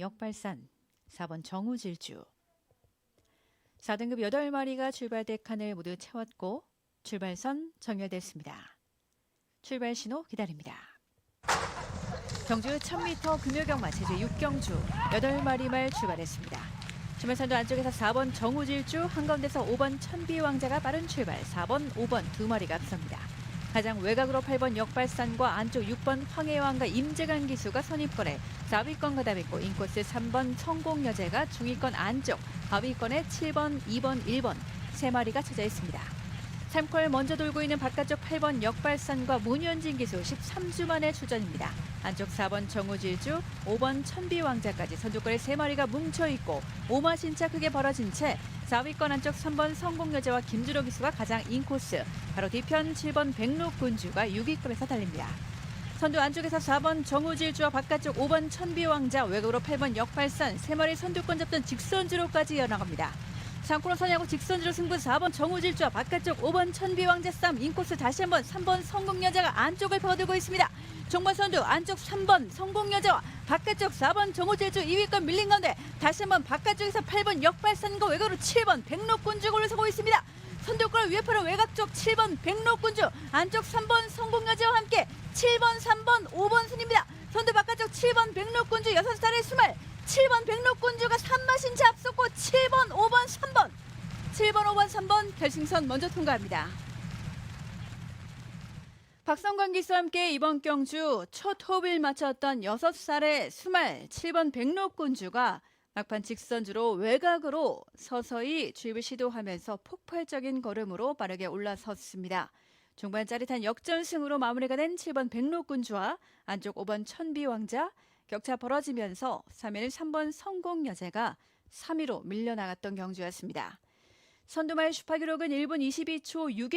역발산 4번 정우질주 4등급 8마리가 출발대 칸을 모두 채웠고 출발선 정렬됐습니다. 출발 신호 기다립니다. 경주 1000m 금요경마 제주 6경주 8마리 말 출발했습니다. 주말선도 안쪽에서 4번 정우질주 한가운데서 5번 천비왕자가 빠른 출발 4번 5번 두 마리가 앞섭니다. 가장 외곽으로 8번 역발산과 안쪽 6번 황해왕과 임재간 기수가 선입권에 4위권 가담했고 인코스 3번 성공여제가 중위권 안쪽 하위권에 7번, 2번, 1번 세 마리가 쳐져 있습니다. 3콜 먼저 돌고 있는 바깥쪽 8번 역발산과 문현진 기수 13주 만의 출전입니다. 안쪽 4번 정우질주, 5번 천비왕자까지 선두권에 세마리가 뭉쳐있고 오마신차 크게 벌어진 채 4위권 안쪽 3번 성공여제와 김주로 기수가 가장 인코스, 바로 뒤편 7번 백록군주가 6위권에서 달립니다. 선두 안쪽에서 4번 정우질주와 바깥쪽 5번 천비왕자, 외곽으로 8번 역발산, 세마리 선두권 잡던 직선주로까지 이어나갑니다. 상코로 선야구 직선주로 승부 4번 정우질주와 바깥쪽 5번 천비왕자 싸움 인코스 다시 한번 3번 성공여자가 안쪽을 퍼들고 있습니다. 종반 선두 안쪽 3번 성공여자와 바깥쪽 4번 정우질주 2위권 밀린 가운데 다시 한번 바깥쪽에서 8번 역발산과 외곽으로 7번 백록군주 올라서고 있습니다. 선두권 위에파로 외곽 쪽 7번 백록군주 안쪽 3번 성공여자와 함께 7번 3번 5번 순입니다. 선두 바깥쪽 7번 백록군주 6살의 스말 7번 백록군주가 3마신차 앞섰고 7번 5번 3번 7번 5번 3번 결승선 먼저 통과합니다. 박성광 기수와 함께 이번 경주 첫 호흡을 마쳤던 6살의 수말 7번 백록군주가 막판 직선주로 외곽으로 서서히 주입을 시도하면서 폭발적인 걸음으로 빠르게 올라섰습니다. 중반 짜릿한 역전승으로 마무리가 된 7번 백록군주와 안쪽 5번 천비왕자 격차 벌어지면서 3위는 3번 성공여제가 3위로 밀려나갔던 경주였습니다. 선두말 슈파 기록은 1분 22초 6일